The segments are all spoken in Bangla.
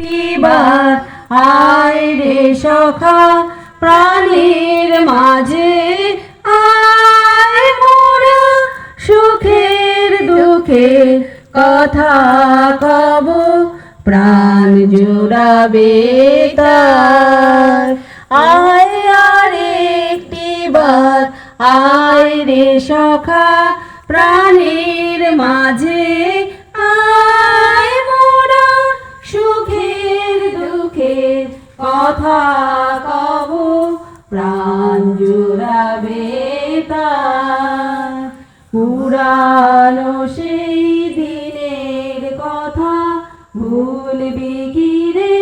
একটিবার আয় রে সখা, প্রাণীর মাঝে আয় মোরা সুখের দুঃখে কথা কব, প্রাণ জুড়াবে তার। আয় আর একটিবার আয় রে সখা, প্রাণীর মাঝে দুঃখের কথা কব, প্রাণ জুড়াবে পুরানো সেই দিনের কথা ভুলবি কি রে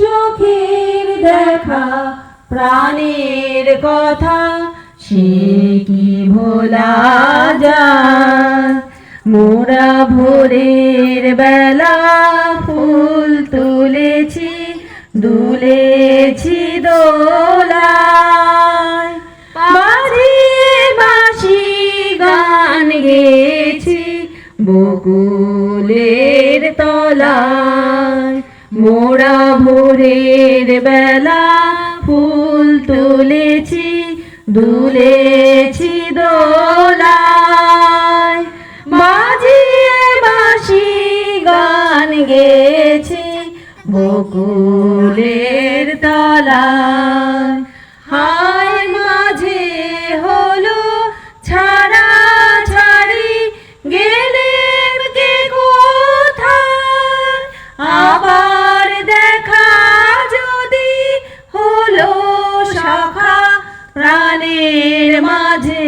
চোখের দেখা প্রাণের কথা, সে কি ভোলা মোরা ভোরের বেলা ফুল তুলেছি, দুলেছি বাজিয়ে বাঁশি গান গেছি বকুলের তলায়। মোরা ভোরের বেলা ফুল তুলেছি, দুলেছি গান গেছি বকুলের তলায়। হায় মাঝে হলো ছাড়া ছাড়ি গেলেন কে আবার দেখা যদি হলো সখা প্রাণের মাঝে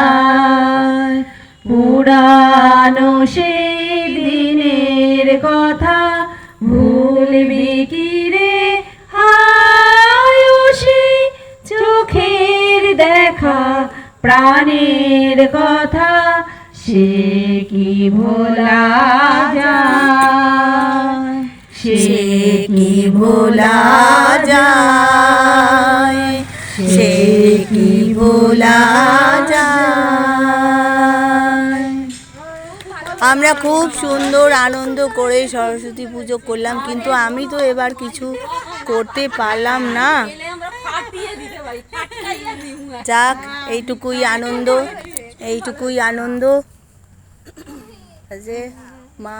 আয়। পুরানো দিনের কথা ভুলবি কি রে? হায় সেই চোখের দেখা, প্রাণের কথা, সে কি ভোলা যায়? সে কি ভোলা যায়? সে কি ভোলা যায়? আমরা খুব সুন্দর আনন্দ করে সরস্বতী পুজো করলাম, কিন্তু আমি তো এবার কিছু করতে পারলাম না। যাক, এইটুকুই আনন্দ এইটুকুই আনন্দ। যে মা,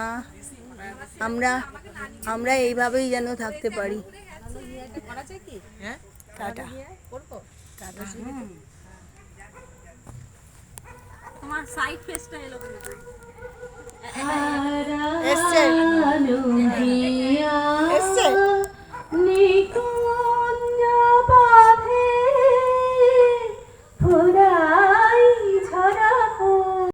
আমরা আমরা এইভাবেই যেন থাকতে পারি। টাটা। তোমার সাইড ফেসটা এলো Yes.